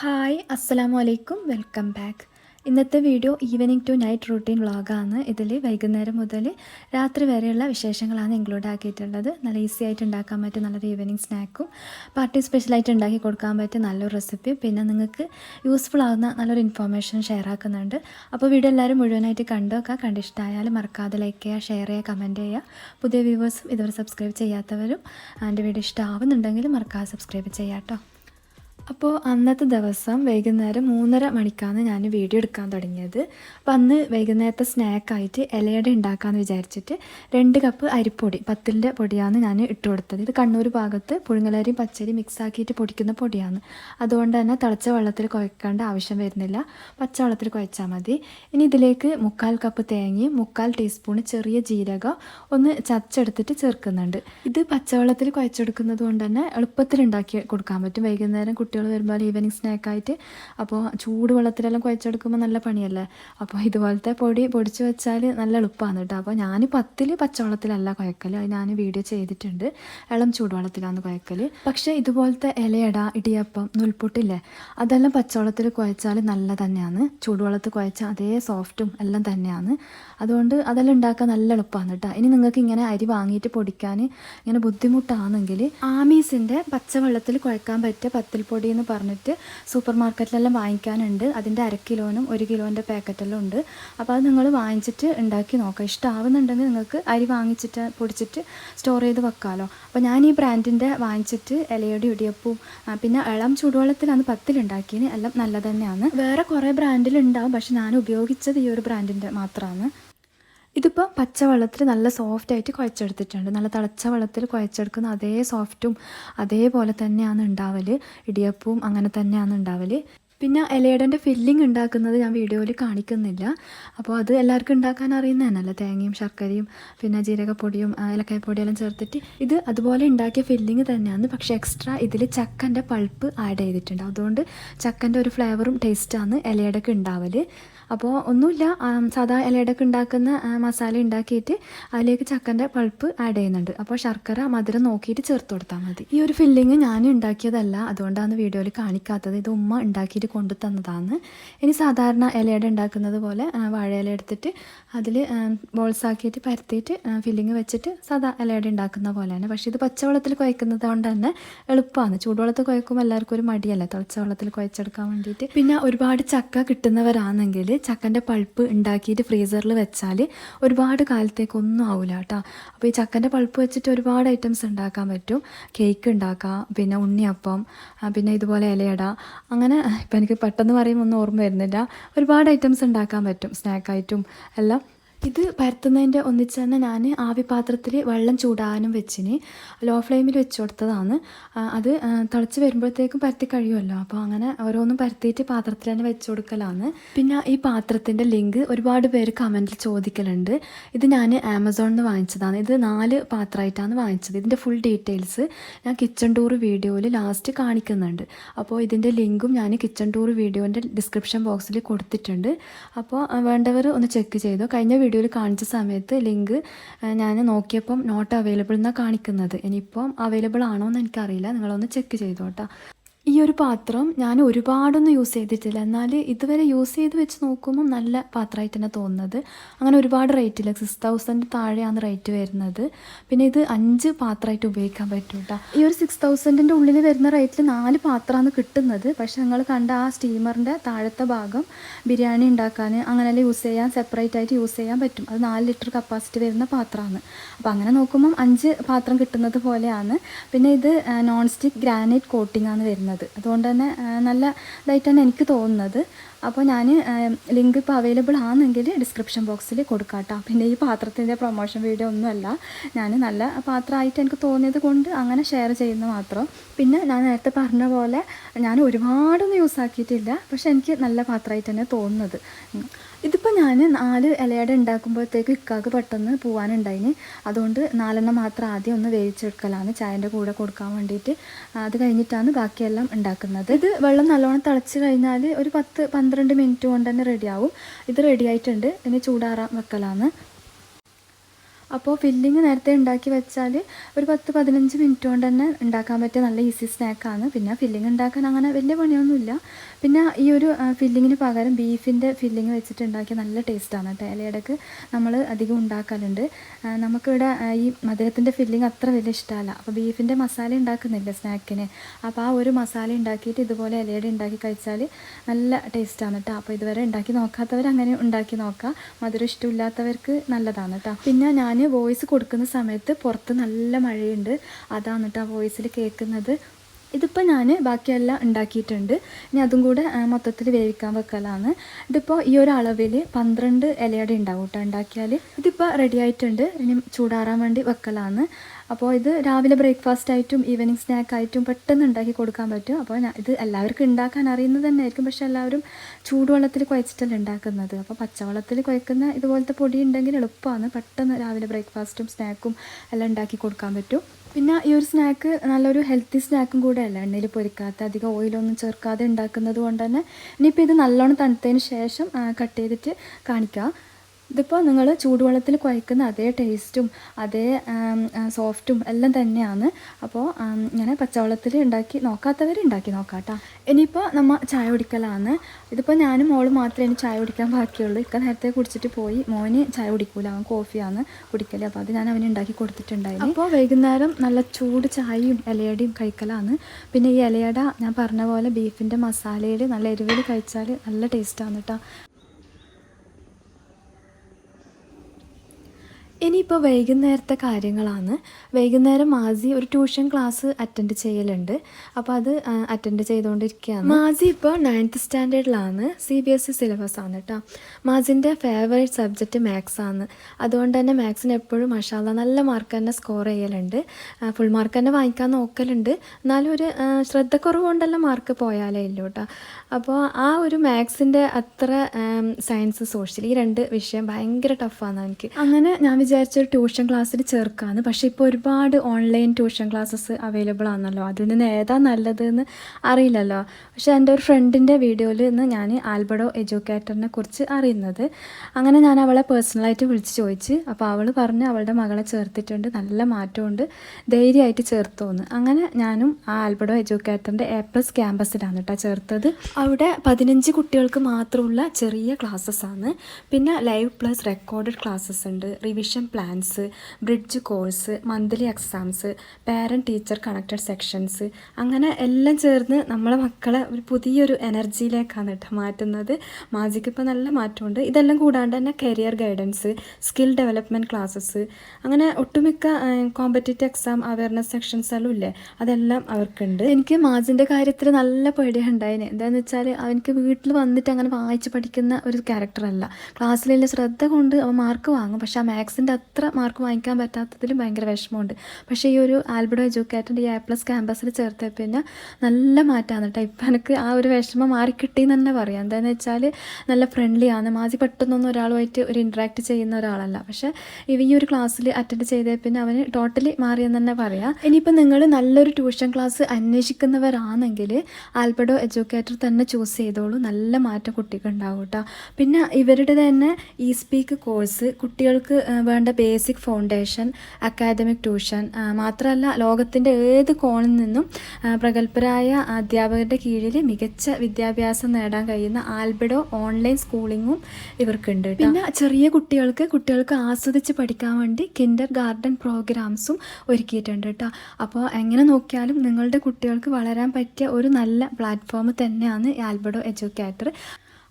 Hi അസ്സലാമു അലൈക്കും welcome back. ഇന്നത്തെ video evening to night routine വ്ളോഗാണ്. ഇതിൽ വൈകുന്നേരം മുതൽ രാത്രി വരെയുള്ള വിശേഷങ്ങളാണ് ഇൻക്ലൂഡ് ആക്കിയിട്ടുള്ളത്. നല്ല ഈസി ആയിട്ട് ഉണ്ടാക്കാൻ പറ്റും നല്ലൊരു ഈവനിങ് സ്നാക്കും പാർട്ടി സ്പെഷ്യലായിട്ട് ഉണ്ടാക്കി കൊടുക്കാൻ പറ്റിയ നല്ലൊരു റെസിപ്പി പിന്നെ നിങ്ങൾക്ക് യൂസ്ഫുൾ ആകുന്ന നല്ലൊരു ഇൻഫോർമേഷൻ ഷെയർ ആക്കുന്നുണ്ട്. അപ്പോൾ വീഡിയോ എല്ലാവരും മുഴുവനായിട്ട് കണ്ടുവെക്കുക കണ്ടിഷ്ടമായാലും മറക്കാതെ ലൈക്ക് ചെയ്യുക ഷെയർ ചെയ്യുക കമന്റ് ചെയ്യുക. പുതിയ വ്യൂവേഴ്സും ഇതുവരെ സബ്സ്ക്രൈബ് ചെയ്യാത്തവരും എന്റെ വീഡിയോ ഇഷ്ടമാവുന്നുണ്ടെങ്കിൽ മറക്കാതെ സബ്സ്ക്രൈബ് ചെയ്യാം കേട്ടോ അപ്പോൾ അന്നത്തെ ദിവസം വൈകുന്നേരം മൂന്നര മണിക്കാണ് ഞാൻ വീഡിയോ എടുക്കാൻ തുടങ്ങിയത്. അപ്പോൾ അന്ന് വൈകുന്നേരത്തെ സ്നാക്കായിട്ട് ഇലയുടെ ഉണ്ടാക്കാമെന്ന് വിചാരിച്ചിട്ട് രണ്ട് കപ്പ് അരിപ്പൊടി പത്തിന്റെ പൊടിയാണ് ഞാൻ ഇട്ട് കൊടുത്തത്. ഇത് കണ്ണൂർ ഭാഗത്ത് പുഴുങ്ങലരിയും പച്ചരി മിക്സ് ആക്കിയിട്ട് പൊടിക്കുന്ന പൊടിയാണ്. അതുകൊണ്ട് തന്നെ തിളച്ച വെള്ളത്തിൽ കുഴക്കേണ്ട ആവശ്യം വരുന്നില്ല. പച്ചവെള്ളത്തിൽ കുഴച്ചാൽ മതി. ഇനി ഇതിലേക്ക് മുക്കാൽ കപ്പ് തേങ്ങയും മുക്കാൽ ടീസ്പൂൺ ചെറിയ ജീരകം ഒന്ന് ചതച്ചെടുത്തിട്ട് ചേർക്കുന്നുണ്ട്. ഇത് പച്ചവെള്ളത്തിൽ കുഴച്ചെടുക്കുന്നത് കൊണ്ട് തന്നെ എളുപ്പത്തിൽ ഉണ്ടാക്കി കൊടുക്കാൻ പറ്റും. വൈകുന്നേരം കുട്ടികൾ വരുമ്പോൾ ഈവനിങ് സ്നാക്കായിട്ട് അപ്പോൾ ചൂട് വെള്ളത്തിലെല്ലാം കുഴച്ചെടുക്കുമ്പോൾ നല്ല പണിയല്ലേ? അപ്പോൾ ഇതുപോലത്തെ പൊടി പൊടിച്ച് വെച്ചാൽ നല്ല എളുപ്പമാണ് കേട്ടോ അപ്പോൾ ഞാൻ പത്തിൽ പച്ചവെള്ളത്തിലല്ല കുഴക്കൽ അത് ഞാൻ വീഡിയോ ചെയ്തിട്ടുണ്ട്. ഇളം ചൂടുവെള്ളത്തിലാണ് കുഴക്കൽ പക്ഷേ ഇതുപോലത്തെ ഇലയട ഇടിയപ്പം നുൽപ്പൊട്ടില്ലേ അതെല്ലാം പച്ചവെള്ളത്തിൽ കുഴച്ചാൽ നല്ല തന്നെയാണ്. ചൂടുവെള്ളത്തിൽ കുഴച്ചാൽ അതേ സോഫ്റ്റും എല്ലാം തന്നെയാണ്. അതുകൊണ്ട് അതെല്ലാം ഉണ്ടാക്കാൻ നല്ല എളുപ്പമാണ് കേട്ടോ ഇനി നിങ്ങൾക്ക് ഇങ്ങനെ അരി വാങ്ങിയിട്ട് പൊടിക്കാൻ ഇങ്ങനെ ബുദ്ധിമുട്ടാണെങ്കിൽ ആമീസിന്റെ പച്ചവെള്ളത്തിൽ കുഴക്കാൻ പറ്റിയ പത്തിൽപ്പൊടി എന്ന് പറഞ്ഞിട്ട് സൂപ്പർ മാർക്കറ്റിലെല്ലാം വാങ്ങിക്കാനുണ്ട്. അതിന്റെ അര കിലോനും ഒരു കിലോന്റെ പാക്കറ്റെല്ലാം ഉണ്ട്. അപ്പോൾ അത് നിങ്ങൾ വാങ്ങിച്ചിട്ട് ഉണ്ടാക്കി നോക്കാം ഇഷ്ടമാവുന്നുണ്ടെങ്കിൽ നിങ്ങൾക്ക് അരി വാങ്ങിച്ചിട്ട് പൊടിച്ചിട്ട് സ്റ്റോർ ചെയ്ത് വെക്കാമല്ലോ അപ്പോൾ ഞാൻ ഈ ബ്രാൻഡിന്റെ വാങ്ങിച്ചിട്ട് ഇലയുടെ ഇടിയപ്പവും പിന്നെ ഇളം ചൂടുവെള്ളത്തിലാണ് പത്തിലുണ്ടാക്കിയത്. എല്ലാം നല്ല തന്നെയാണ്. വേറെ കുറേ ബ്രാൻഡിലുണ്ടാവും. പക്ഷെ ഞാൻ ഉപയോഗിച്ചത് ഈ ഒരു ബ്രാൻഡിന്റെ മാത്രമാണ്. ഇതിപ്പോൾ പച്ചവെള്ളത്തിൽ നല്ല സോഫ്റ്റ് ആയിട്ട് കുഴച്ചെടുത്തിട്ടുണ്ട്. നല്ല തിളച്ച വെള്ളത്തിൽ കുഴച്ചെടുക്കുന്ന അതേ സോഫ്റ്റും അതേപോലെ തന്നെയാണ് ഉണ്ടാവൽ ഇടിയപ്പവും അങ്ങനെ തന്നെയാണ് ഉണ്ടാവൽ പിന്നെ ഇലയടന്റെ ഫില്ലിംഗ് ഉണ്ടാക്കുന്നത് ഞാൻ വീഡിയോയിൽ കാണിക്കുന്നില്ല. അപ്പോൾ അത് എല്ലാവർക്കും ഉണ്ടാക്കാൻ അറിയുന്നതന്നല്ല? തേങ്ങയും ശർക്കരയും പിന്നെ ജീരകപ്പൊടിയും ഇലക്കായപ്പൊടിയെല്ലാം ചേർത്തിട്ട് ഇത് അതുപോലെ ഉണ്ടാക്കിയ ഫില്ലിംഗ് തന്നെയാണ്. പക്ഷേ എക്സ്ട്രാ ഇതിൽ ചക്കന്റെ പൾപ്പ് ആഡ് ചെയ്തിട്ടുണ്ട്. അതുകൊണ്ട് ചക്കന്റെ ഒരു ഫ്ലേവറും ടേസ്റ്റാണ് ഇലയടക്ക് ഉണ്ടാവൽ അപ്പോൾ ഒന്നുമില്ല സാധാ ഇലയിടക്ക് ഉണ്ടാക്കുന്ന മസാല ഉണ്ടാക്കിയിട്ട് അതിലേക്ക് ചക്കന്റെ പൾപ്പ് ആഡ് ചെയ്യുന്നുണ്ട്. അപ്പോൾ ശർക്കര മധുരം നോക്കിയിട്ട് ചേർത്ത് കൊടുത്താൽ മതി. ഈ ഒരു ഫില്ലിങ് ഞാൻ ഉണ്ടാക്കിയതല്ല. അതുകൊണ്ടാണ് വീഡിയോയിൽ കാണിക്കാത്തത്. ഇത് ഉമ്മ ഉണ്ടാക്കിയിട്ട് കൊണ്ടു തന്നതാണ് ഇനി സാധാരണ ഇലയുടെ ഉണ്ടാക്കുന്നത് പോലെ വാഴ വാഴയില എടുത്തിട്ട് അതിൽ ബോൾസ് ആക്കിയിട്ട് പരത്തിയിട്ട് ഫില്ലിങ് വെച്ചിട്ട് സാധാ ഇലയുടെ ഉണ്ടാക്കുന്ന പോലെ തന്നെ. പക്ഷേ ഇത് പച്ചവെള്ളത്തിൽ കുഴക്കുന്നത് കൊണ്ട് തന്നെ എളുപ്പമാണ്. ചൂടുവെള്ളത്തിൽ കുഴക്കുമ്പോൾ എല്ലാവർക്കും ഒരു മടിയല്ല? തിളച്ച വെള്ളത്തിൽ കുഴച്ചെടുക്കാൻ വേണ്ടിയിട്ട്. പിന്നെ ഒരുപാട് ചക്ക കിട്ടുന്നവരാണെങ്കിൽ ചക്കന്റെ പൾപ്പ് ഉണ്ടാക്കിയിട്ട് ഫ്രീസറിൽ വെച്ചാൽ ഒരുപാട് കാലത്തേക്കൊന്നും ആവില്ല കേട്ടോ. അപ്പോൾ ഈ ചക്കന്റെ പൾപ്പ് വെച്ചിട്ട് ഒരുപാട് ഐറ്റംസ് ഉണ്ടാക്കാൻ പറ്റും. കേക്ക് ഉണ്ടാക്കാം പിന്നെ ഉണ്ണിയപ്പം പിന്നെ ഇതുപോലെ ഇലയട. അങ്ങനെ ഇപ്പം എനിക്ക് പെട്ടെന്ന് പറയുമ്പോൾ ഒന്നും ഓർമ്മ വരുന്നില്ല. ഒരുപാട് ഐറ്റംസ് ഉണ്ടാക്കാൻ പറ്റും. സ്നാക്കായിട്ടും എല്ലാം. ഇത് പരത്തുന്നതിന്റെ ഒന്നിച്ച് തന്നെ ഞാൻ ആവിപാത്രത്തിൽ വെള്ളം ചൂടാനും വെച്ചിന്. ലോ ഫ്ലെയിമിൽ വെച്ച് കൊടുത്തതാണ്. അത് തിളച്ച് വരുമ്പോഴത്തേക്കും പരത്തി കഴിയുമല്ലോ. അപ്പോൾ അങ്ങനെ ഓരോന്നും പരത്തിയിട്ട് പാത്രത്തിൽ തന്നെ വെച്ച് കൊടുക്കലാണ്. പിന്നെ ഈ പാത്രത്തിന്റെ ലിങ്ക് ഒരുപാട് പേര് കമന്റിൽ ചോദിക്കലുണ്ട്. ഇത് ഞാൻ ആമസോണിൽ നിന്ന് വാങ്ങിച്ചതാണ്. ഇത് നാല് പാത്രമായിട്ടാണ് വാങ്ങിച്ചത്. ഇതിന്റെ ഫുൾ ഡീറ്റെയിൽസ് ഞാൻ കിച്ചൺ ടൂർ വീഡിയോയിൽ ലാസ്റ്റ് കാണിക്കുന്നുണ്ട്. അപ്പോൾ ഇതിന്റെ ലിങ്കും ഞാൻ കിച്ചൺ ടൂർ വീഡിയോന്റെ ഡിസ്ക്രിപ്ഷൻ ബോക്സിൽ കൊടുത്തിട്ടുണ്ട്. അപ്പോൾ വേണ്ടവർ ഒന്ന് ചെക്ക് ചെയ്തോ? കഴിഞ്ഞ വീഡിയോയിൽ കാണിച്ച സമയത്ത് ലിങ്ക് ഞാൻ നോക്കിയപ്പം നോട്ട് അവൈലബിൾ എന്നാണ് കാണിക്കുന്നത്. ഇനിയിപ്പം അവൈലബിൾ ആണോ എന്ന് എനിക്കറിയില്ല. നിങ്ങളൊന്ന് ചെക്ക് ചെയ്തോ കേട്ടോ ഈ ഒരു പാത്രം ഞാൻ ഒരുപാടൊന്നും യൂസ് ചെയ്തിട്ടില്ല. എന്നാൽ ഇതുവരെ യൂസ് ചെയ്ത് വെച്ച് നോക്കുമ്പോൾ നല്ല പാത്രമായിട്ട് തന്നെ തോന്നുന്നത്. അങ്ങനെ ഒരുപാട് റേറ്റ് ഇല്ല സിക്സ് തൗസൻഡ് താഴെയാണ് റേറ്റ് വരുന്നത്. പിന്നെ ഇത് അഞ്ച് പാത്രമായിട്ട് ഉപയോഗിക്കാൻ പറ്റും കേട്ടോ ഈ ഒരു സിക്സ് തൗസൻഡിന്റെ ഉള്ളിൽ വരുന്ന റേറ്റിൽ നാല് പാത്രമാണ് കിട്ടുന്നത്. പക്ഷേ നിങ്ങൾ കണ്ട ആ സ്റ്റീമറിന്റെ താഴത്തെ ഭാഗം ബിരിയാണി ഉണ്ടാക്കാൻ അങ്ങനെയെല്ലാം യൂസ് ചെയ്യാൻ സെപ്പറേറ്റ് ആയിട്ട് യൂസ് ചെയ്യാൻ പറ്റും. അത് നാല് ലിറ്റർ കപ്പാസിറ്റി വരുന്ന പാത്രമാണ്. അപ്പോൾ അങ്ങനെ നോക്കുമ്പം അഞ്ച് പാത്രം കിട്ടുന്നത് പോലെയാണ്. പിന്നെ ഇത് നോൺ സ്റ്റിക്ക് ഗ്രാനൈറ്റ് കോട്ടിംഗ് ആണ് വരുന്നത്. അതുകൊണ്ട് തന്നെ നല്ല ഇതായിട്ട് തന്നെ എനിക്ക് തോന്നുന്നത്. അപ്പോൾ ഞാൻ ലിങ്ക് ഇപ്പോൾ അവൈലബിൾ ആണെങ്കിൽ ഡിസ്ക്രിപ്ഷൻ ബോക്സിൽ കൊടുക്കാട്ടോ. പിന്നെ ഈ പാത്രത്തിന്റെ പ്രൊമോഷൻ വീഡിയോ ഒന്നുമല്ല. ഞാൻ നല്ല പാത്രമായിട്ട് എനിക്ക് തോന്നിയത് കൊണ്ട് അങ്ങനെ ഷെയർ ചെയ്യുന്ന മാത്രം. പിന്നെ ഞാൻ നേരത്തെ പറഞ്ഞ പോലെ ഞാൻ ഒരുപാടൊന്നും യൂസ് ആക്കിയിട്ടില്ല. പക്ഷെ എനിക്ക് നല്ല പാത്രമായിട്ട് തന്നെ തോന്നുന്നത്. ഇതിപ്പോൾ ഞാൻ നാല് ഇലയുടെ ഉണ്ടാക്കുമ്പോഴത്തേക്ക് ഇക്കാക്ക് പെട്ടെന്ന് പോകാനുണ്ടായിന് അതുകൊണ്ട് നാലെണ്ണം മാത്രം ആദ്യം ഒന്ന് വേവിച്ചെടുക്കലാണ്. ചായന്റെ കൂടെ കൊടുക്കാൻ വേണ്ടിയിട്ട് അത് കഴിഞ്ഞിട്ടാണ് ബാക്കിയെല്ലാം ഉണ്ടാക്കുന്നത് ഇത് വെള്ളം നല്ലോണം തിളച്ച് കഴിഞ്ഞാൽ ഒരു പത്ത് പന്ത്രണ്ട് മിനിറ്റ് കൊണ്ട് തന്നെ റെഡിയാവും ഇത് റെഡി ആയിട്ടുണ്ട്. ഇനി ചൂടാറാൻ വെക്കലാണ്. അപ്പോൾ ഫില്ലിങ് നേരത്തെ ഉണ്ടാക്കി വെച്ചാൽ ഒരു പത്ത് പതിനഞ്ച് മിനിറ്റ് കൊണ്ട് തന്നെ ഉണ്ടാക്കാൻ പറ്റിയ നല്ല ഈസി സ്നാക്കാണ്. പിന്നെ ഫില്ലിങ് ഉണ്ടാക്കാൻ അങ്ങനെ വലിയ പണിയൊന്നുമില്ല. പിന്നെ ഈ ഒരു ഫില്ലിങ്ങിന് പകരം ബീഫിന്റെ ഫില്ലിങ് വെച്ചിട്ട് ഉണ്ടാക്കിയ നല്ല ടേസ്റ്റാണ് കേട്ടോ. ഇലയിടക്ക് നമ്മൾ അധികം ഉണ്ടാക്കാറുണ്ട് നമുക്കിവിടെ ഈ മധുരത്തിന്റെ ഫില്ലിങ് അത്ര വലിയ ഇഷ്ടമല്ല. അപ്പോൾ ബീഫിന്റെ മസാല ഉണ്ടാക്കുന്നില്ല സ്നാക്കിന്? അപ്പോൾ ആ ഒരു മസാല ഉണ്ടാക്കിയിട്ട് ഇതുപോലെ ഇലയുടെ ഉണ്ടാക്കി കഴിച്ചാൽ നല്ല ടേസ്റ്റാണ് കേട്ടോ. അപ്പോൾ ഇതുവരെ ഉണ്ടാക്കി നോക്കാത്തവർ അങ്ങനെ ഉണ്ടാക്കി നോക്കാം. മധുരം ഇഷ്ടമില്ലാത്തവർക്ക് നല്ലതാണ് കേട്ടോ. പിന്നെ ഞാൻ വോയിസ് കൊടുക്കുന്ന സമയത്ത് പുറത്ത് നല്ല മഴയുണ്ട്. അതാണ് കേട്ടോ വോയിസിൽ കേൾക്കുന്നത്. ഇതിപ്പോൾ ഞാൻ ബാക്കിയെല്ലാം ഉണ്ടാക്കിയിട്ടുണ്ട്. ഇനി അതും കൂടെ മൊത്തത്തിൽ വേവിക്കാൻ വെക്കലാണ്. ഇതിപ്പോൾ ഈ ഒരു അളവിൽ പന്ത്രണ്ട് ഇലയുടെ ഉണ്ടാവും കേട്ടോ. ഉണ്ടാക്കിയാൽ ഇതിപ്പോൾ റെഡി ആയിട്ടുണ്ട്. ഇനി ചൂടാറാൻ വേണ്ടി വെക്കലാണ്. അപ്പോൾ ഇത് രാവിലെ ബ്രേക്ക്ഫാസ്റ്റ് ആയിട്ടും ഈവനിങ് സ്നാക്ക് ആയിട്ടും പെട്ടെന്ന് ഉണ്ടാക്കി കൊടുക്കാൻ പറ്റും. അപ്പോൾ ഇത് എല്ലാവർക്കും ഉണ്ടാക്കാൻ അറിയുന്നത് തന്നെ ആയിരിക്കും പക്ഷെ എല്ലാവരും ചൂടുവെള്ളത്തിൽ കുഴച്ചിട്ടല്ല ഉണ്ടാക്കുന്നത്. അപ്പോൾ പച്ചവെള്ളത്തിൽ കുഴക്കുന്ന ഇതുപോലത്തെ പൊടി ഉണ്ടെങ്കിൽ എളുപ്പമാണ്. പെട്ടെന്ന് രാവിലെ ബ്രേക്ക്ഫാസ്റ്റും സ്നാക്കും എല്ലാം ഉണ്ടാക്കി കൊടുക്കാൻ പറ്റും. പിന്നെ ഈ ഒരു സ്നാക്ക് നല്ലൊരു ഹെൽത്തി സ്നാക്കും കൂടെ അല്ല എണ്ണയിൽ പൊരിക്കാത്ത അധികം ഓയിലൊന്നും ചേർക്കാതെ ഉണ്ടാക്കുന്നത് കൊണ്ട് തന്നെ ഇനിയിപ്പോൾ ഇത് നല്ലോണം തണുത്തതിന് ശേഷം കട്ട് ചെയ്തിട്ട് കാണിക്കാം. ഇതിപ്പോൾ നിങ്ങൾ ചൂടുവെള്ളത്തിൽ കുഴക്കുന്ന അതേ ടേസ്റ്റും അതേ സോഫ്റ്റും എല്ലാം തന്നെയാണ്. അപ്പോൾ ഇങ്ങനെ പച്ചവെള്ളത്തിൽ ഉണ്ടാക്കി നോക്കാത്തവർ ഉണ്ടാക്കി നോക്കാട്ടോ. കേട്ടോ ഇനിയിപ്പോൾ നമ്മൾ ചായ കുടിക്കലാണ്. ഇതിപ്പോൾ ഞാനും മോളും മാത്രമേ ഇനി ചായ കുടിക്കാൻ ബാക്കിയുള്ളൂ. ഇക്ക നേരത്തെ കുടിച്ചിട്ട് പോയി. മോന് ചായ കുടിക്കൂല. അവൻ കോഫിയാണ് കുടിക്കൽ അപ്പോൾ അത് ഞാൻ അവന് ഉണ്ടാക്കി കൊടുത്തിട്ടുണ്ടായിരുന്നു അപ്പോൾ വൈകുന്നേരം നല്ല ചൂട് ചായയും ഇലയടയും കഴിക്കലാണ്. പിന്നെ ഈ ഇലയട ഞാൻ പറഞ്ഞ പോലെ ബീഫിന്റെ മസാലയിൽ നല്ല എരിവിൽ കഴിച്ചാൽ നല്ല ടേസ്റ്റാണ് കേട്ടോ ഇനിയിപ്പോൾ വൈകുന്നേരത്തെ കാര്യങ്ങളാണ്. വൈകുന്നേരം മാസി ഒരു ട്യൂഷൻ ക്ലാസ് അറ്റൻഡ് ചെയ്യലുണ്ട്. അപ്പോൾ അത് അറ്റൻഡ് ചെയ്തുകൊണ്ടിരിക്കുകയാണ്. മാസി ഇപ്പോൾ ninth സ്റ്റാൻഡേർഡിലാണ്. C B S E syllabus ആണ് കേട്ടോ മാസിന്റെ ഫേവറേറ്റ് സബ്ജക്റ്റ് മാത്സ് ആണ്. അതുകൊണ്ട് തന്നെ മാത്സിന് എപ്പോഴും മഷാല നല്ല മാർക്ക് തന്നെ സ്കോർ ചെയ്യലുണ്ട്. ഫുൾ മാർക്ക് തന്നെ വാങ്ങിക്കാൻ നോക്കലുണ്ട്. എന്നാലും ഒരു ശ്രദ്ധക്കുറവുകൊണ്ടല്ല ശ്രദ്ധക്കുറവ് കൊണ്ടെല്ലാം മാർക്ക് പോയാലേ ഇല്ലൂ കേട്ടോ അപ്പോൾ ആ ഒരു മാത്സിന്റെ അത്ര സയൻസ് സോഷ്യൽ ഈ രണ്ട് വിഷയം ഭയങ്കര ടഫാണ് എനിക്ക്. അങ്ങനെ ഞാൻ വിചാരിച്ചൊരു ട്യൂഷൻ ക്ലാസ്സിൽ ചേർക്കാമെന്ന് പക്ഷേ ഇപ്പോൾ ഒരുപാട് ഓൺലൈൻ ട്യൂഷൻ ക്ലാസ്സസ് അവൈലബിൾ ആണല്ലോ. അതിൽ നിന്ന് ഏതാ നല്ലതെന്ന് അറിയില്ലല്ലോ. പക്ഷേ എന്റെ ഒരു ഫ്രണ്ടിന്റെ വീഡിയോയിൽ നിന്ന് ഞാൻ ആൽബഡോ എഡ്യൂക്കേറ്ററിനെ കുറിച്ച് അറിയുന്നത്. അങ്ങനെ ഞാൻ അവളെ പേഴ്സണലായിട്ട് വിളിച്ച് ചോദിച്ച്. അപ്പോൾ അവൾ പറഞ്ഞ് അവളുടെ മകളെ ചേർത്തിട്ടുണ്ട്. നല്ല മാറ്റമുണ്ട്. ധൈര്യമായിട്ട് ചേർത്തോന്ന്. അങ്ങനെ ഞാനും ആ ആൽബഡോ എഡ്യൂക്കേറ്ററിന്റെ എ പ്ലസ് ക്യാമ്പസിലാണ് കേട്ടോ ചേർത്തത്. അവിടെ പതിനഞ്ച് കുട്ടികൾക്ക് മാത്രമുള്ള ചെറിയ ക്ലാസ്സസ് ആണ് പിന്നെ ലൈവ് പ്ലസ് റെക്കോർഡഡ് ക്ലാസ്സസ് ഉണ്ട്. Revision plans bridge course monthly exams parent teacher connected sections അങ്ങനെ എല്ലാം ചേർന്ന് നമ്മളെ മക്കളെ ഒരു പുതിയൊരു എനർജിയിലേക്കാണ് കേട്ടോ മാറ്റുന്നത്. മാജിക്ക് ഇപ്പോൾ നല്ല മാറ്റമുണ്ട്. ഇതെല്ലാം കൂടാണ്ട് തന്നെ career guidance skill development classes അങ്ങനെ ഒട്ടുമിക്ക കോമ്പറ്റേറ്റീവ് എക്സാം അവയർനെസ് സെക്ഷൻസ് എല്ലാം ഇല്ലേ? അതെല്ലാം അവർക്കുണ്ട്. എനിക്ക് മാജിന്റെ കാര്യത്തിൽ നല്ല പേടിയുണ്ടായിന് എന്താണെന്ന് വെച്ചാൽ അവനക്ക് വീട്ടിൽ വന്നിട്ട് അങ്ങനെ വായിച്ച് പഠിക്കുന്ന ഒരു ക്യാരക്ടറല്ല ക്ലാസ്സിലെല്ലാം ശ്രദ്ധ കൊണ്ട് അവൻ മാർക്ക് വാങ്ങും. പക്ഷേ ആ മാത്സിന്റെ അത്ര മാർക്ക് വാങ്ങിക്കാൻ പറ്റാത്തതിൽ ഭയങ്കര വിഷമമുണ്ട്. പക്ഷേ ഈ ഒരു ആൽബഡോ എഡ്യൂക്കേറ്ററിന്റെ ഈ എ പ്ലസ് ക്യാമ്പസിൽ ചേർത്ത പിന്നെ നല്ല മാറ്റമാണ് കേട്ടോ. ഇപ്പം എനിക്ക് ആ ഒരു വിഷമം മാറിക്കിട്ടി എന്ന് തന്നെ പറയാം. എന്താണെന്ന് വെച്ചാൽ നല്ല ഫ്രണ്ട്ലി ആണ്. മാജി പെട്ടെന്നൊന്നും ഒരാളുമായിട്ട് ഒരു ഇൻട്രാക്ട് ചെയ്യുന്ന ഒരാളല്ല. പക്ഷേ ഈ ഒരു ക്ലാസ്സിൽ അറ്റൻഡ് ചെയ്തേ പിന്നെ അവന് ടോട്ടലി മാറിയെന്ന് തന്നെ പറയാം. ഇനിയിപ്പോൾ നിങ്ങൾ നല്ലൊരു ട്യൂഷൻ ക്ലാസ് അന്വേഷിക്കുന്നവരാണെങ്കിൽ ആൽബഡോ എഡ്യൂക്കേറ്റർ തന്നെ ചൂസ് ചെയ്തോളൂ. നല്ല മാറ്റം കുട്ടിക്ക് ഉണ്ടാവും കേട്ടോ. പിന്നെ ഇവരുടെ തന്നെ ഇ സ്പീക്ക് കോഴ്സ് കുട്ടികൾക്ക് ആ, വേണ്ട ബേസിക് ഫൗണ്ടേഷൻ അക്കാദമിക് ട്യൂഷൻ മാത്രമല്ല ലോകത്തിന്റെ ഏത് കോണിൽ നിന്നും പ്രഗത്ഭരായ അധ്യാപകരുടെ കീഴിൽ മികച്ച വിദ്യാഭ്യാസം നേടാൻ കഴിയുന്ന ആൽബഡോ ഓൺലൈൻ സ്കൂളിങ്ങും ഇവർക്കുണ്ട്. പിന്നെ ചെറിയ കുട്ടികൾക്ക് കുട്ടികൾക്ക് ആസ്വദിച്ച് പഠിക്കാൻ വേണ്ടി കിൻഡർ ഗാർഡൻ പ്രോഗ്രാംസും ഒരുക്കിയിട്ടുണ്ട് കേട്ടോ അപ്പോൾ എങ്ങനെ നോക്കിയാലും നിങ്ങളുടെ കുട്ടികൾക്ക് വളരാൻ പറ്റിയ ഒരു നല്ല പ്ലാറ്റ്ഫോം തന്നെയാണ് ആൽബഡോ എഡ്യൂക്കേറ്റർ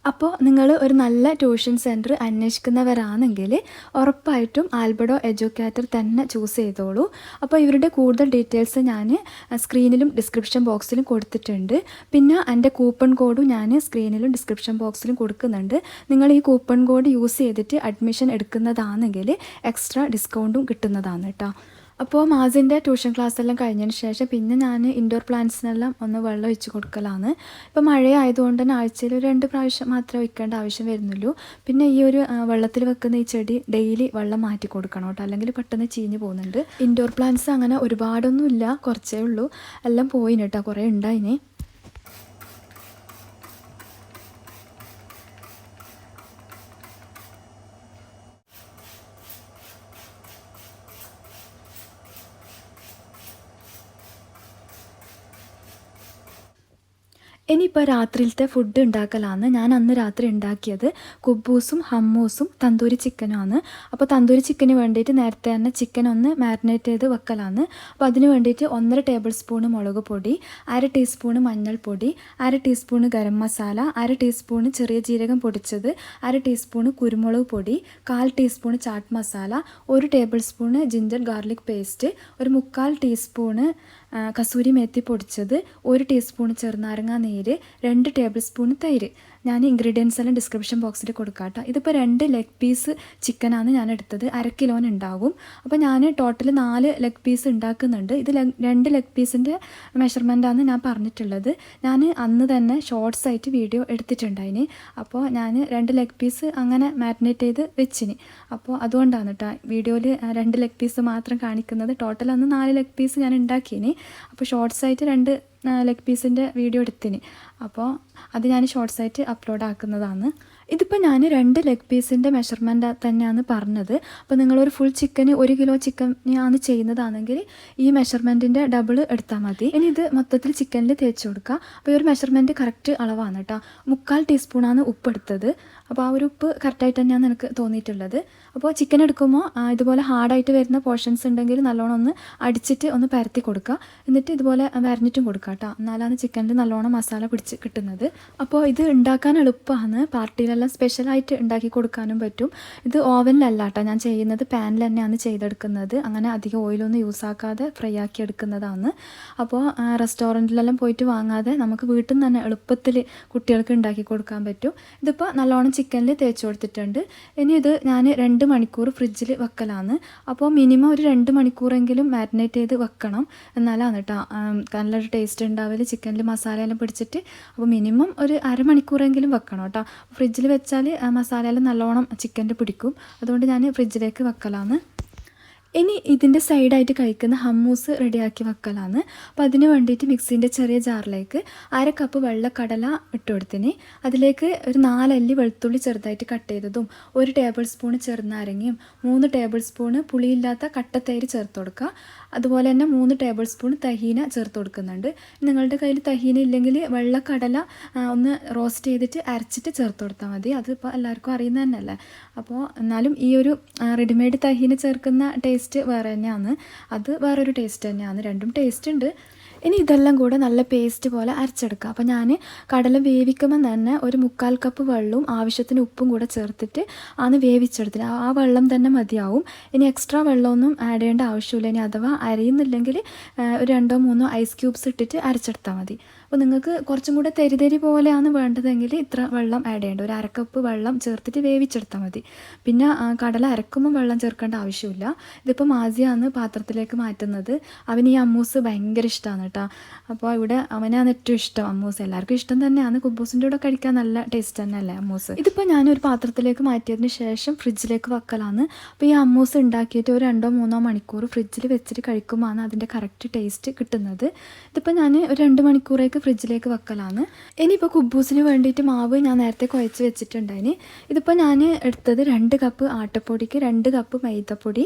അപ്പോൾ നിങ്ങൾ ഒരു നല്ല ട്യൂഷൻ സെന്റർ അന്വേഷിക്കുന്നവരാണെങ്കിൽ ഉറപ്പായിട്ടും ആൽബഡോ എഡ്യൂക്കേറ്റർ തന്നെ ചൂസ് ചെയ്തോളൂ. അപ്പോൾ ഇവരുടെ കൂടുതൽ ഡീറ്റെയിൽസ് ഞാൻ സ്ക്രീനിലും ഡിസ്ക്രിപ്ഷൻ ബോക്സിലും കൊടുത്തിട്ടുണ്ട്. പിന്നെ എന്റെ കൂപ്പൺ കോഡും ഞാൻ സ്ക്രീനിലും ഡിസ്ക്രിപ്ഷൻ ബോക്സിലും കൊടുക്കുന്നുണ്ട്. നിങ്ങൾ ഈ കൂപ്പൺ കോഡ് യൂസ് ചെയ്തിട്ട് അഡ്മിഷൻ എടുക്കുന്നതാണെങ്കിൽ എക്സ്ട്രാ ഡിസ്കൗണ്ടും കിട്ടുന്നതാണ് കേട്ടോ. അപ്പോൾ മാസിന്റെ ട്യൂഷൻ ക്ലാസ് എല്ലാം കഴിഞ്ഞതിന് ശേഷം പിന്നെ ഞാൻ ഇൻഡോർ പ്ലാന്റ്സിനെല്ലാം ഒന്ന് വെള്ളം ഒഴിച്ച് കൊടുക്കലാണ്. ഇപ്പോൾ മഴയായതുകൊണ്ട് തന്നെ ആഴ്ചയിൽ ഒരു രണ്ട് പ്രാവശ്യം മാത്രമേ ഒഴിക്കേണ്ട ആവശ്യം വരുന്നുള്ളൂ. പിന്നെ ഈ ഒരു വെള്ളത്തിൽ വെക്കുന്ന ഈ ചെടി ഡെയിലി വെള്ളം മാറ്റി കൊടുക്കണം കേട്ടോ അല്ലെങ്കിൽ പെട്ടെന്ന് ചീഞ്ഞ് പോകുന്നുണ്ട്. ഇൻഡോർ പ്ലാന്റ്സ് അങ്ങനെ ഒരുപാടൊന്നും ഇല്ല കുറച്ചേ ഉള്ളൂ. എല്ലാം പോയിന് കേട്ടോ കുറേ ഉണ്ടായിന്. ഇനിയിപ്പോൾ രാത്രിയിലത്തെ ഫുഡ് ഉണ്ടാക്കലാണ് ഞാൻ അന്ന് രാത്രി ഉണ്ടാക്കിയത് കുബൂസും ഹമ്മൂസും തന്തൂരി ചിക്കനുമാണ് അപ്പോൾ തന്തൂരി ചിക്കന് വേണ്ടിയിട്ട് നേരത്തെ തന്നെ ചിക്കൻ ഒന്ന് മാരിനേറ്റ് ചെയ്ത് വെക്കലാണ് അപ്പോൾ അതിന് വേണ്ടിയിട്ട് ഒന്നര ടേബിൾ സ്പൂണ് മുളക് പൊടി അര ടീസ്പൂൺ മഞ്ഞൾപ്പൊടി അര ടീസ്പൂൺ ഗരം മസാല അര ടീസ്പൂൺ ചെറിയ ജീരകം പൊടിച്ചത് അര ടീസ്പൂൺ കുരുമുളക് പൊടി കാൽ ടീസ്പൂൺ ചാട്ട് മസാല ഒരു table spoon ginger garlic paste ഒരു മുക്കാൽ ടീസ്പൂണ് കസൂരി മേത്തി പൊടിച്ചത് ഒരു ടീസ്പൂൺ ചെറുനാരങ്ങ നീര് രണ്ട് ടേബിൾ സ്പൂൺ തൈര്. ഞാൻ ഇൻഗ്രീഡിയൻസ് എല്ലാം ഡിസ്ക്രിപ്ഷൻ ബോക്സിൽ കൊടുക്കാം കേട്ടോ ഇതിപ്പോൾ രണ്ട് ലെഗ് പീസ് ചിക്കനാണ് ഞാൻ എടുത്തത്. അര കിലോന് ഉണ്ടാകും അപ്പോൾ ഞാൻ ടോട്ടൽ നാല് ലെഗ് പീസ് ഉണ്ടാക്കുന്നുണ്ട്. ഇത് രണ്ട് ലെഗ് പീസിന്റെ മെഷർമെന്റാണ് ഞാൻ പറഞ്ഞിട്ടുള്ളത്. ഞാൻ അന്ന് തന്നെ ഷോർട്സ് ആയിട്ട് വീഡിയോ എടുത്തിട്ടുണ്ടായിന്. അപ്പോൾ ഞാൻ രണ്ട് ലെഗ് പീസ് അങ്ങനെ മാരിനേറ്റ് ചെയ്ത് വെച്ചിന്. അപ്പോൾ അതുകൊണ്ടാണ് കേട്ടോ വീഡിയോയിൽ രണ്ട് ലെഗ് പീസ് മാത്രം കാണിക്കുന്നത്. ടോട്ടൽ അന്ന് നാല് ലെഗ് പീസ് ഞാൻ ഉണ്ടാക്കിയിന് അപ്പോൾ ഷോർട്സ് ആയിട്ട് രണ്ട് ലെഗ് പീസിന്റെ വീഡിയോ എടുത്തിന്. അപ്പോൾ അത് ഞാൻ ഷോർട്സ് ആയിട്ട് അപ്ലോഡ് ആക്കുന്നതാണ്. ഇതിപ്പോൾ ഞാൻ രണ്ട് ലെഗ് പീസിന്റെ മെഷർമെന്റ് തന്നെയാണ് പറഞ്ഞത്. അപ്പോൾ നിങ്ങളൊരു ഫുൾ ചിക്കന് ഒരു കിലോ ചിക്കൻ ആണ് ചെയ്യുന്നതാണെങ്കിൽ ഈ മെഷർമെന്റിന്റെ ഡബിൾ എടുത്താൽ മതി. ഇനി ഇത് മൊത്തത്തിൽ ചിക്കനിൽ തേച്ച് കൊടുക്കുക അപ്പോൾ ഈ ഒരു മെഷർമെന്റ് കറക്റ്റ് അളവാണ് കേട്ടോ മുക്കാൽ ടീസ്പൂണാണ് ഉപ്പ് എടുത്തത് അപ്പോൾ ആ ഒരു ഉപ്പ് കറക്റ്റായിട്ട് തന്നെയാണ് എനിക്ക് തോന്നിയിട്ടുള്ളത്. അപ്പോൾ ചിക്കൻ എടുക്കുമ്പോൾ ഇതുപോലെ ഹാർഡായിട്ട് വരുന്ന പോർഷൻസ് ഉണ്ടെങ്കിൽ നല്ലോണം ഒന്ന് അടിച്ചിട്ട് ഒന്ന് പരത്തി കൊടുക്കുക. എന്നിട്ട് ഇതുപോലെ വരഞ്ഞിട്ടും കൊടുക്കുക കേട്ടോ. എന്നാലാണ് ചിക്കനിൽ നല്ലോണം മസാല പിടിച്ച് കിട്ടുന്നത്. അപ്പോൾ ഇത് ഉണ്ടാക്കാൻ എളുപ്പമാണ്. പാർട്ടിയിലെല്ലാം സ്പെഷ്യലായിട്ട് ഉണ്ടാക്കി കൊടുക്കാനും പറ്റും. ഇത് ഓവനിലല്ല കേട്ടോ. ഞാൻ ചെയ്യുന്നത് പാനിൽ തന്നെയാണ് ചെയ്തെടുക്കുന്നത്. അങ്ങനെ അധികം ഓയിലൊന്നും യൂസ് ആക്കാതെ ഫ്രൈ ആക്കി എടുക്കുന്നതാണ്. അപ്പോൾ റെസ്റ്റോറന്റിലെല്ലാം പോയിട്ട് വാങ്ങാതെ നമുക്ക് വീട്ടിൽ നിന്ന് തന്നെ എളുപ്പത്തിൽ കുട്ടികൾക്ക് ഉണ്ടാക്കി കൊടുക്കാൻ പറ്റും. ഇതിപ്പോൾ നല്ലോണം ചിക്കനിൽ തേച്ച് കൊടുത്തിട്ടുണ്ട്. ഇനി ഇത് ഞാൻ രണ്ട് മണിക്കൂർ ഫ്രിഡ്ജിൽ വെക്കലാണ്. അപ്പോൾ മിനിമം ഒരു രണ്ട് മണിക്കൂറെങ്കിലും മാരിനേറ്റ് ചെയ്ത് വെക്കണം. എന്നാലാണ് കേട്ടോ നല്ലൊരു ടേസ്റ്റ് ഉണ്ടാവില്ല ചിക്കനിൽ മസാലയെല്ലാം പിടിച്ചിട്ട് അപ്പോൾ മിനിമം ഒരു അരമണിക്കൂറെങ്കിലും വെക്കണം കേട്ടോ ഫ്രിഡ്ജിൽ വെച്ചാൽ മസാലയെല്ലാം നല്ലോണം ചിക്കന്റെ പിടിക്കും. അതുകൊണ്ട് ഞാൻ ഫ്രിഡ്ജിലേക്ക് വെക്കലാണ്. ഇനി ഇതിന്റെ സൈഡായിട്ട് കഴിക്കുന്ന ഹമ്മൂസ് റെഡിയാക്കി വെക്കലാണ്. അപ്പോൾ അതിന് വേണ്ടിയിട്ട് മിക്സിന്റെ ചെറിയ ജാറിലേക്ക് അര കപ്പ് വെള്ളക്കടല ഇട്ട് കൊടുത്തിന്. അതിലേക്ക് ഒരു നാലല്ലി വെളുത്തുള്ളി ചെറുതായിട്ട് കട്ട് ചെയ്തതും ഒരു ടേബിൾ സ്പൂണ് ചെറുനാരങ്ങയും മൂന്ന് ടേബിൾ സ്പൂണ് പുളിയില്ലാത്ത കട്ടത്തൈര് ചേർത്ത് കൊടുക്കുക. അതുപോലെ തന്നെ മൂന്ന് ടേബിൾ സ്പൂൺ തഹീന ചേർത്ത് കൊടുക്കുന്നുണ്ട്. നിങ്ങളുടെ കയ്യിൽ തഹീന ഇല്ലെങ്കിൽ വെള്ളക്കടല കടല ഒന്ന് റോസ്റ്റ് ചെയ്തിട്ട് അരച്ചിട്ട് ചേർത്ത് കൊടുത്താൽ മതി. അതിപ്പോൾ എല്ലാവർക്കും അറിയുന്നത് തന്നെയല്ലേ? അപ്പോൾ എന്നാലും ഈ ഒരു റെഡിമെയ്ഡ് തഹീന ചേർക്കുന്ന ടേസ്റ്റ് വേറെ തന്നെയാണ്. അത് വേറൊരു ടേസ്റ്റ് തന്നെയാണ്. രണ്ടും ടേസ്റ്റ് ഉണ്ട്. ഇനി ഇതെല്ലാം കൂടെ നല്ല പേസ്റ്റ് പോലെ അരച്ചെടുക്കുക അപ്പോൾ ഞാൻ കടല വേവിക്കുമ്പോൾ തന്നെ ഒരു മുക്കാൽ കപ്പ് വെള്ളവും ആവശ്യത്തിന് ഉപ്പും കൂടെ ചേർത്തിട്ട് ആണ് വേവിച്ചെടുത്തിട്ട് ആ വെള്ളം തന്നെ മതിയാവും. ഇനി എക്സ്ട്രാ വെള്ളമൊന്നും ആഡ് ചെയ്യേണ്ട ആവശ്യമില്ല. ഇനി അഥവാ അരയുന്നില്ലെങ്കിൽ ഒരു രണ്ടോ മൂന്നോ ഐസ് ക്യൂബ്സ് ഇട്ടിട്ട് അരച്ചെടുത്താൽ മതി. അപ്പോൾ നിങ്ങൾക്ക് കുറച്ചും കൂടെ തെരിതെരി തെരി പോലെയാണ് വേണ്ടതെങ്കിൽ ഇത്ര വെള്ളം ആഡ് ചെയ്യേണ്ട. ഒരു അരക്കപ്പ് വെള്ളം ചേർത്തിട്ട് വേവിച്ചെടുത്താൽ മതി. പിന്നെ കടല അരക്കുമ്പോൾ വെള്ളം ചേർക്കേണ്ട ആവശ്യമില്ല. ഇതിപ്പോൾ മാസിയാണ് പാത്രത്തിലേക്ക് മാറ്റുന്നത്. അവന് ഈ അമ്മൂസ് ഭയങ്കര ഇഷ്ടമാണ് കേട്ടോ. അപ്പോൾ ഇവിടെ അവനാണ് ഏറ്റവും ഇഷ്ടം അമ്മൂസ്. എല്ലാവർക്കും ഇഷ്ടം തന്നെയാണ്. കുബൂസിന്റെ കൂടെ കഴിക്കാൻ നല്ല ടേസ്റ്റ് തന്നെയല്ലേ അമ്മൂസ്? ഇതിപ്പോൾ ഞാനൊരു പാത്രത്തിലേക്ക് മാറ്റിയതിന് ശേഷം ഫ്രിഡ്ജിലേക്ക് വെക്കലാണ്. അപ്പോൾ ഈ അമ്മൂസ് ഉണ്ടാക്കിയിട്ട് ഒരു രണ്ടോ മൂന്നോ മണിക്കൂർ ഫ്രിഡ്ജിൽ വെച്ചിട്ട് കഴിക്കുമ്പോഴാണ് അതിന്റെ കറക്റ്റ് ടേസ്റ്റ് കിട്ടുന്നത്. ഇതിപ്പോൾ ഞാൻ ഒരു രണ്ട് മണിക്കൂറേക്ക് ഫ്രിഡ്ജിലേക്ക് വെക്കലാണ്. ഇനിയിപ്പോൾ കുബൂസിന് വേണ്ടിയിട്ട് മാവ് ഞാൻ നേരത്തെ കുഴച്ച് വെച്ചിട്ടുണ്ടായിന്. ഇതിപ്പോൾ ഞാൻ എടുത്തത് രണ്ട് കപ്പ് ആട്ടപ്പൊടിക്ക് രണ്ട് കപ്പ് മൈദപ്പൊടി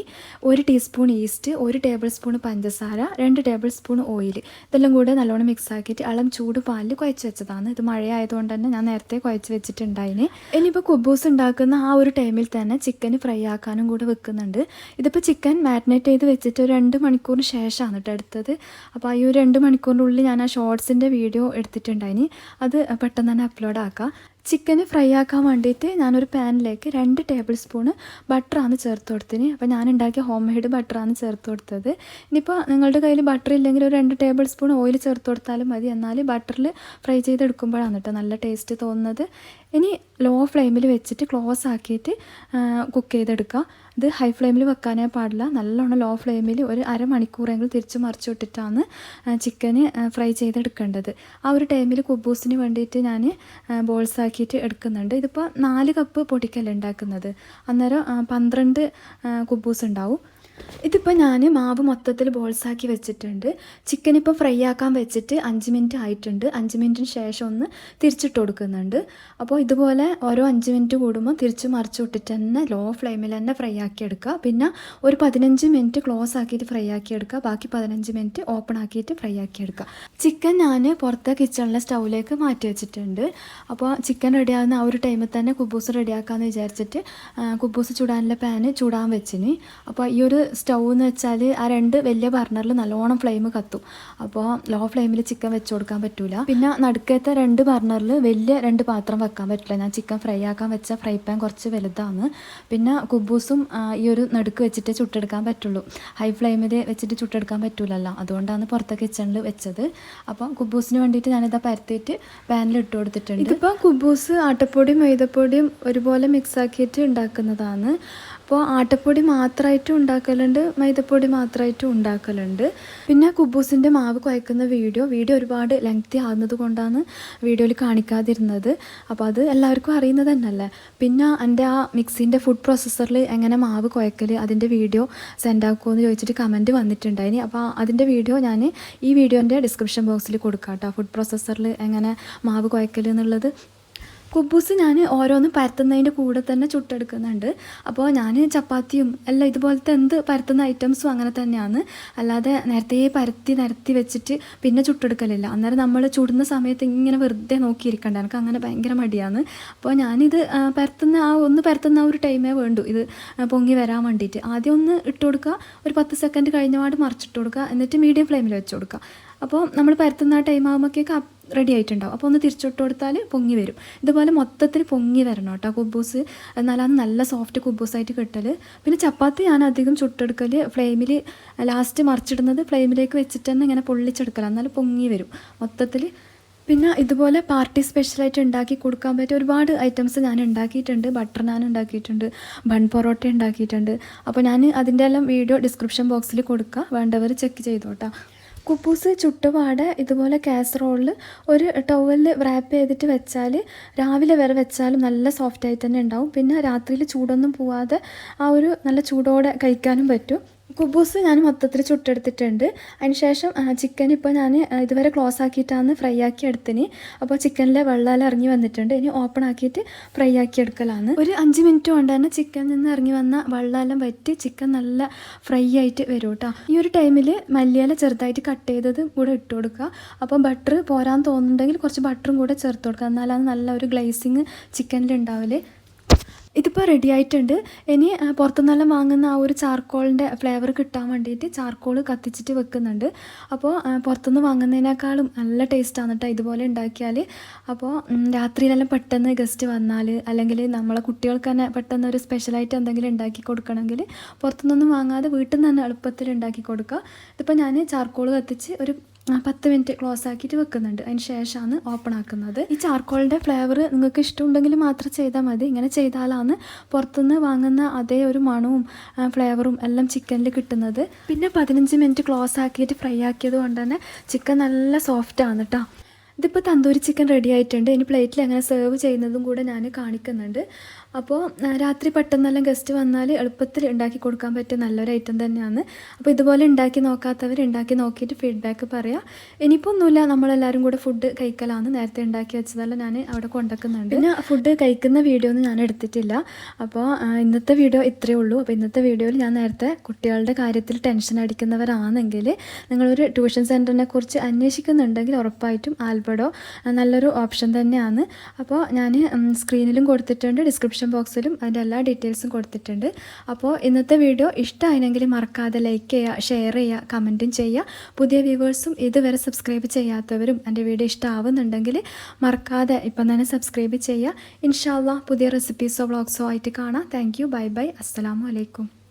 ഒരു ടീസ്പൂൺ ഈസ്റ്റ് ഒരു ടേബിൾ സ്പൂൺ പഞ്ചസാര രണ്ട് ടേബിൾ സ്പൂൺ ഓയിൽ. ഇതെല്ലാം കൂടെ നല്ലോണം മിക്സ് ആക്കിയിട്ട് അളം ചൂട് പാലിൽ കുഴച്ച് വെച്ചതാണ്. ഇത് മഴയായതുകൊണ്ട് തന്നെ ഞാൻ നേരത്തെ കുഴച്ച് വെച്ചിട്ടുണ്ടായിന്. ഇനിയിപ്പോൾ കുബൂസ് ഉണ്ടാക്കുന്ന ആ ഒരു ടൈമിൽ തന്നെ ചിക്കൻ ഫ്രൈ ആക്കാനും കൂടെ വെക്കുന്നുണ്ട്. ഇതിപ്പോൾ ചിക്കൻ മാരിനേറ്റ് ചെയ്ത് വെച്ചിട്ട് ഒരു രണ്ട് മണിക്കൂറിന് ശേഷമാണ് കേട്ടോ എടുത്തത്. അപ്പോൾ ഈ ഒരു രണ്ട് മണിക്കൂറിനുള്ളിൽ ഞാൻ ആ ഷോർട്സിന്റെ വീഡിയോ എടുത്തിട്ടുണ്ടായിന്. അത് പെട്ടെന്ന് തന്നെ അപ്ലോഡ് ആക്കാം. ചിക്കന് ഫ്രൈ ആക്കാൻ വേണ്ടിയിട്ട് ഞാനൊരു പാനിലേക്ക് രണ്ട് ടേബിൾ സ്പൂണ് ബട്ടറാണ് ചേർത്ത് കൊടുത്തിന്. അപ്പോൾ ഞാൻ ഉണ്ടാക്കിയ ഹോം മെയ്ഡ് ബട്ടറാണ് ചേർത്ത് കൊടുത്തത്. ഇനിയിപ്പോൾ നിങ്ങളുടെ കയ്യിൽ ബട്ടർ ഇല്ലെങ്കിൽ ഒരു രണ്ട് ടേബിൾ സ്പൂൺ ഓയിൽ ചേർത്ത് കൊടുത്താലും മതി. എന്നാൽ ബട്ടറിൽ ഫ്രൈ ചെയ്തെടുക്കുമ്പോഴാണ് കേട്ടോ നല്ല ടേസ്റ്റ് തോന്നുന്നത്. ഇനി ലോ ഫ്ലെയിമിൽ വെച്ചിട്ട് ക്ലോസ് ആക്കിയിട്ട് കുക്ക് ചെയ്തെടുക്കുക ഇത് ഹൈ ഫ്ലെയിമിൽ വെക്കാനേ പാടില്ല. നല്ലോണം ലോ ഫ്ലെയിമിൽ ഒരു അരമണിക്കൂറെങ്കിലും തിരിച്ച് മറിച്ചു വിട്ടിട്ടാണ് ചിക്കന് ഫ്രൈ ചെയ്തെടുക്കേണ്ടത്. ആ ഒരു ടൈമിൽ കുബൂസിന് വേണ്ടിയിട്ട് ഞാൻ ബോൾസ് ആക്കിയിട്ട് എടുക്കുന്നുണ്ട്. ഇതിപ്പോൾ നാല് കപ്പ് പൊടിക്കല്ല ഉണ്ടാക്കുന്നത്. അന്നേരം പന്ത്രണ്ട് കുബൂസ് ഉണ്ടാവും. ഇതിപ്പോൾ ഞാൻ മാവ് മൊത്തത്തിൽ ബോൾസാക്കി വെച്ചിട്ടുണ്ട്. ചിക്കൻ ഇപ്പോൾ ഫ്രൈ ആക്കാൻ വെച്ചിട്ട് അഞ്ച് മിനിറ്റ് ആയിട്ടുണ്ട്. അഞ്ച് മിനിറ്റിന് ശേഷം ഒന്ന് തിരിച്ചിട്ട് കൊടുക്കുന്നുണ്ട്. അപ്പോൾ ഇതുപോലെ ഓരോ അഞ്ച് മിനിറ്റ് കൂടുമ്പോൾ തിരിച്ച് മറിച്ച് വിട്ടിട്ട് തന്നെ ലോ ഫ്ലെയിമിൽ തന്നെ ഫ്രൈ ആക്കി എടുക്കുക. പിന്നെ ഒരു പതിനഞ്ച് മിനിറ്റ് ക്ലോസ് ആക്കിയിട്ട് ഫ്രൈ ആക്കി എടുക്കുക. ബാക്കി പതിനഞ്ച് മിനിറ്റ് ഓപ്പൺ ആക്കിയിട്ട് ഫ്രൈ ആക്കി എടുക്കുക. ചിക്കൻ ഞാൻ പുറത്തെ കിച്ചണിലെ സ്റ്റൗവിലേക്ക് മാറ്റി വെച്ചിട്ടുണ്ട്. അപ്പോൾ ചിക്കൻ റെഡിയാകുന്ന ആ ഒരു ടൈമിൽ തന്നെ കുബൂസ് റെഡിയാക്കാമെന്ന് വിചാരിച്ചിട്ട് കുബൂസ് ചൂടാനുള്ള പാന് ചൂടാൻ വെച്ചിന്. അപ്പോൾ ഈ ഒരു സ്റ്റൗ എന്ന് വെച്ചാൽ ആ രണ്ട് വലിയ ബർണറിൽ നല്ലോണം ഫ്ലെയിം കത്തും. അപ്പോൾ ലോ ഫ്ലെയിമിൽ ചിക്കൻ വെച്ച് കൊടുക്കാൻ പറ്റൂല. പിന്നെ നടുക്കത്തെ രണ്ട് ബർണറിൽ വലിയ രണ്ട് പാത്രം വെക്കാൻ പറ്റില്ല. ഞാൻ ചിക്കൻ ഫ്രൈ ആക്കാൻ വെച്ച ഫ്രൈ പാൻ കുറച്ച് വലുതാണ്. പിന്നെ കുബൂസും ഈ ഒരു നടുക്ക് വെച്ചിട്ട് ചുട്ടെടുക്കാൻ പറ്റുള്ളൂ. ഹൈ ഫ്ലെയിമിൽ വെച്ചിട്ട് ചുട്ടെടുക്കാൻ പറ്റൂലല്ലോ. അതുകൊണ്ടാണ് പുറത്തെ കിച്ചണിൽ വെച്ചത്. അപ്പോൾ കുബൂസിന് വേണ്ടിയിട്ട് ഞാനിതാ പരത്തിയിട്ട് പാനിൽ ഇട്ട് കൊടുത്തിട്ടുണ്ട്. ഇതിപ്പോൾ കുബൂസ് ആട്ടപ്പൊടിയും മൈദപ്പൊടിയും ഒരുപോലെ മിക്സ് ആക്കിയിട്ട് ഉണ്ടാക്കുന്നതാണ്. അപ്പോൾ ആട്ടപ്പൊടി മാത്രമായിട്ടും ഉണ്ടാക്കലുണ്ട് മൈദപ്പൊടി മാത്രമായിട്ടും ഉണ്ടാക്കലുണ്ട്. പിന്നെ കുബൂസിന്റെ മാവ് കുഴക്കുന്ന വീഡിയോ വീഡിയോ ഒരുപാട് ലെങ്തി ആകുന്നത് കൊണ്ടാണ് വീഡിയോയിൽ കാണിക്കാതിരുന്നത്. അപ്പോൾ അത് എല്ലാവർക്കും അറിയുന്നത് തന്നെയല്ലേ? പിന്നെ എന്റെ ആ മിക്സിന്റെ ഫുഡ് പ്രോസസ്സറിൽ എങ്ങനെ മാവ് കുഴക്കൽ അതിന്റെ വീഡിയോ സെൻഡ് ആക്കുമോ എന്ന് ചോദിച്ചിട്ട് കമന്റ് വന്നിട്ടുണ്ടായിനി. അപ്പോൾ അതിന്റെ വീഡിയോ ഞാൻ ഈ വീഡിയോന്റെ ഡിസ്ക്രിപ്ഷൻ ബോക്സിൽ കൊടുക്കാം കേട്ടോ ഫുഡ് പ്രോസസ്സറിൽ എങ്ങനെ മാവ് കുഴക്കൽ എന്നുള്ളത്. കുബൂസ് ഞാൻ ഓരോന്ന് പരത്തുന്നതിന്റെ കൂടെ തന്നെ ചുട്ടെടുക്കുന്നുണ്ട്. അപ്പോൾ ഞാൻ ചപ്പാത്തിയും എല്ലാം ഇതുപോലത്തെ എന്ത് പരത്തുന്ന ഐറ്റംസും അങ്ങനെ തന്നെയാണ്. അല്ലാതെ നേരത്തെ പരത്തി നിരത്തി വെച്ചിട്ട് പിന്നെ ചുട്ടെടുക്കലില്ല. അന്നേരം നമ്മൾ ചുടുന്ന സമയത്ത് ഇങ്ങനെ വെറുതെ നോക്കിയിരിക്കണ്ട. എനിക്ക് അങ്ങനെ ഭയങ്കര മടിയാണ്. അപ്പോൾ ഞാനിത് പരത്തുന്ന ആ ഒന്ന് പരത്തുന്ന ആ ഒരു ടൈമേ വേണ്ടു. ഇത് പൊങ്ങി വരാൻ വേണ്ടിയിട്ട്. ആദ്യം ഒന്ന് ഇട്ട് കൊടുക്കുക. ഒരു പത്ത് സെക്കൻഡ് കഴിഞ്ഞപാട് മറിച്ചിട്ട് കൊടുക്കുക. എന്നിട്ട് മീഡിയം ഫ്ലെയിമിൽ വെച്ച് കൊടുക്കുക. അപ്പോൾ നമ്മൾ പരത്തുന്ന ആ ടൈം ആകുമ്പോഴേക്ക് റെഡി ആയിട്ടുണ്ടാവും. അപ്പോൾ ഒന്ന് തിരിച്ചിട്ട് കൊടുത്താൽ പൊങ്ങി വരും. ഇതുപോലെ മൊത്തത്തിൽ പൊങ്ങി വരണം കേട്ടോ കുബൂസ്. എന്നാലാണ് നല്ല സോഫ്റ്റ് കുബൂസായിട്ട് കിട്ടൽ പിന്നെ ചപ്പാത്തി ഞാൻ അധികം ചുട്ടെടുക്കൽ ഫ്ലെയിമിൽ ലാസ്റ്റ് മറിച്ചിടുന്നത് ഫ്ലെയിമിലേക്ക് വെച്ചിട്ട് തന്നെ ഇങ്ങനെ പൊള്ളിച്ചെടുക്കൽ എന്നാൽ പൊങ്ങി വരും മൊത്തത്തിൽ പിന്നെ ഇതുപോലെ പാർട്ടി സ്പെഷ്യലായിട്ട് ഉണ്ടാക്കി കൊടുക്കാൻ പറ്റിയ ഒരുപാട് ഐറ്റംസ് ഞാൻ ഉണ്ടാക്കിയിട്ടുണ്ട്. ബട്ടർ നാൻ ഉണ്ടാക്കിയിട്ടുണ്ട് ബൺ പൊറോട്ട ഉണ്ടാക്കിയിട്ടുണ്ട്. അപ്പോൾ ഞാൻ അതിന്റെ എല്ലാം വീഡിയോ ഡിസ്ക്രിപ്ഷൻ ബോക്സിൽ കൊടുക്കുക വേണ്ടവർ ചെക്ക് ചെയ്തോട്ടാ. കുപ്പൂസ് ചുട്ടുപാട് ഇതുപോലെ കാസറോളിൽ ഒരു ടവലിൽ റാപ്പ് ചെയ്തിട്ട് വെച്ചാൽ രാവിലെ വരെ വെച്ചാലും നല്ല സോഫ്റ്റായി തന്നെ ഉണ്ടാവും. പിന്നെ രാത്രിയിൽ ചൂടൊന്നും പോവാതെ ആ ഒരു നല്ല ചൂടോടെ കഴിക്കാനും പറ്റും. കുബൂസ് ഞാൻ മൊത്തത്തിൽ ചുട്ടെടുത്തിട്ടുണ്ട്. അതിനുശേഷം ചിക്കൻ ഇപ്പോൾ ഞാൻ ഇതുവരെ ക്ലോസ് ആക്കിയിട്ടാണ് ഫ്രൈ ആക്കി എടുത്തിന് അപ്പോൾ ചിക്കനിലെ വെള്ളമെല്ലാം ഇറങ്ങി വന്നിട്ടുണ്ട്. ഇനി ഓപ്പൺ ആക്കിയിട്ട് ഫ്രൈ ആക്കി എടുക്കലാണ്. ഒരു അഞ്ച് മിനിറ്റ് കൊണ്ട് തന്നെ ചിക്കനിൽ നിന്ന് ഇറങ്ങി വന്ന വെള്ളമെല്ലാം വറ്റി ചിക്കൻ നല്ല ഫ്രൈ ആയിട്ട് വരും കേട്ടോ. ഈ ഒരു ടൈമിൽ മല്ലിയില ചെറുതായിട്ട് കട്ട് ചെയ്തത് കൂടെ ഇട്ട് കൊടുക്കുക. അപ്പോൾ ബട്ടർ പോരാൻ തോന്നുന്നുണ്ടെങ്കിൽ കുറച്ച് ബട്ടറും കൂടെ ചേർത്ത് കൊടുക്കുക. എന്നാലാണ് നല്ല ഒരു ഗ്ലേസിങ് ചിക്കനിൽ ഉണ്ടാവൽ. ഇതിപ്പോൾ റെഡി ആയിട്ടുണ്ട്. ഇനി പുറത്തുനിന്നെല്ലാം വാങ്ങുന്ന ആ ഒരു ചാർക്കോളിന്റെ ഫ്ലേവർ കിട്ടാൻ വേണ്ടിയിട്ട് ചാർക്കോൾ കത്തിച്ചിട്ട് വെക്കുന്നുണ്ട്. അപ്പോൾ പുറത്തുനിന്ന് വാങ്ങുന്നതിനേക്കാളും നല്ല ടേസ്റ്റാണ് കേട്ടോ ഇതുപോലെ ഉണ്ടാക്കിയാൽ അപ്പോൾ രാത്രിയിലെല്ലാം പെട്ടെന്ന് ഗസ്റ്റ് വന്നാൽ അല്ലെങ്കിൽ നമ്മളെ കുട്ടികൾക്ക് തന്നെ പെട്ടെന്ന് ഒരു സ്പെഷ്യലായിട്ട് എന്തെങ്കിലും ഉണ്ടാക്കി കൊടുക്കണമെങ്കിൽ പുറത്തുനിന്നൊന്നും വാങ്ങാതെ വീട്ടിൽ നിന്ന് തന്നെ എളുപ്പത്തിൽ ഉണ്ടാക്കി കൊടുക്കുക. ഇതിപ്പോൾ ഞാൻ ചാർക്കോൾ കത്തിച്ച് ഒരു പത്ത് മിനിറ്റ് ക്ലോസ് ആക്കിയിട്ട് വെക്കുന്നുണ്ട്. അതിന് ശേഷമാണ് ഓപ്പൺ ആക്കുന്നത്. ഈ ചാർക്കോളിന്റെ ഫ്ലേവർ നിങ്ങൾക്ക് ഇഷ്ടമുണ്ടെങ്കിൽ മാത്രം ചെയ്താൽ മതി. ഇങ്ങനെ ചെയ്താലാണ് പുറത്തുനിന്ന് വാങ്ങുന്ന അതേ ഒരു മണവും ഫ്ലേവറും എല്ലാം ചിക്കനിൽ കിട്ടുന്നത്. പിന്നെ പതിനഞ്ച് മിനിറ്റ് ക്ലോസ് ആക്കിയിട്ട് ഫ്രൈ ആക്കിയത് കൊണ്ട് തന്നെ ചിക്കൻ നല്ല സോഫ്റ്റ് ആണ് കേട്ടോ ഇതിപ്പോൾ തന്തൂരി ചിക്കൻ റെഡി ആയിട്ടുണ്ട്. ഇനി പ്ലേറ്റിൽ എങ്ങനെ സെർവ് ചെയ്യുന്നതും കൂടെ ഞാൻ കാണിക്കുന്നുണ്ട്. അപ്പോൾ രാത്രി പെട്ടെന്നെല്ലാം ഗസ്റ്റ് വന്നാൽ എളുപ്പത്തിൽ ഉണ്ടാക്കി കൊടുക്കാൻ പറ്റിയ നല്ലൊരു ഐറ്റം തന്നെയാണ്. അപ്പോൾ ഇതുപോലെ ഉണ്ടാക്കി നോക്കാത്തവർ ഉണ്ടാക്കി നോക്കിയിട്ട് ഫീഡ്ബാക്ക് പറയാം. ഇനിയിപ്പോൾ ഒന്നുമില്ല നമ്മളെല്ലാവരും കൂടെ ഫുഡ് കഴിക്കലാണ് നേരത്തെ ഉണ്ടാക്കി വെച്ചതെല്ലാം ഞാൻ അവിടെ കൊണ്ടുവെക്കുന്നുണ്ട് പിന്നെ ഫുഡ് കഴിക്കുന്ന വീഡിയോ ഒന്നും ഞാൻ എടുത്തിട്ടില്ല. അപ്പോൾ ഇന്നത്തെ വീഡിയോ ഇത്രയേ ഉള്ളൂ. അപ്പോൾ ഇന്നത്തെ വീഡിയോയിൽ ഞാൻ നേരത്തെ കുട്ടികളുടെ കാര്യത്തിൽ ടെൻഷൻ അടിക്കുന്നവരാണെങ്കിൽ നിങ്ങളൊരു ട്യൂഷൻ സെന്ററിനെ കുറിച്ച് അന്വേഷിക്കുന്നുണ്ടെങ്കിൽ ഉറപ്പായിട്ടും ആൽബഡോ നല്ലൊരു ഓപ്ഷൻ തന്നെയാണ്. അപ്പോൾ ഞാൻ സ്ക്രീനിലും കൊടുത്തിട്ടുണ്ട് ഡിസ്ക്രിപ്ഷൻ ബോക്സിലും അതിന്റെ എല്ലാ ഡീറ്റെയിൽസും കൊടുത്തിട്ടുണ്ട്. അപ്പോൾ ഇന്നത്തെ വീഡിയോ ഇഷ്ടമായിരുന്നെങ്കിൽ മറക്കാതെ ലൈക്ക് ചെയ്യുക ഷെയർ ചെയ്യുക കമന്റും ചെയ്യുക. പുതിയ വ്യൂവേഴ്സും ഇതുവരെ സബ്സ്ക്രൈബ് ചെയ്യാത്തവരും എന്റെ വീഡിയോ ഇഷ്ടമാവുന്നുണ്ടെങ്കിൽ മറക്കാതെ ഇപ്പം തന്നെ സബ്സ്ക്രൈബ് ചെയ്യുക. ഇൻഷാല്ല പുതിയ റെസിപ്പീസോ വ്ളോഗ്സോ ആയിട്ട് കാണാം. താങ്ക് യു ബൈ ബൈ അസ്സലാമു അലൈക്കും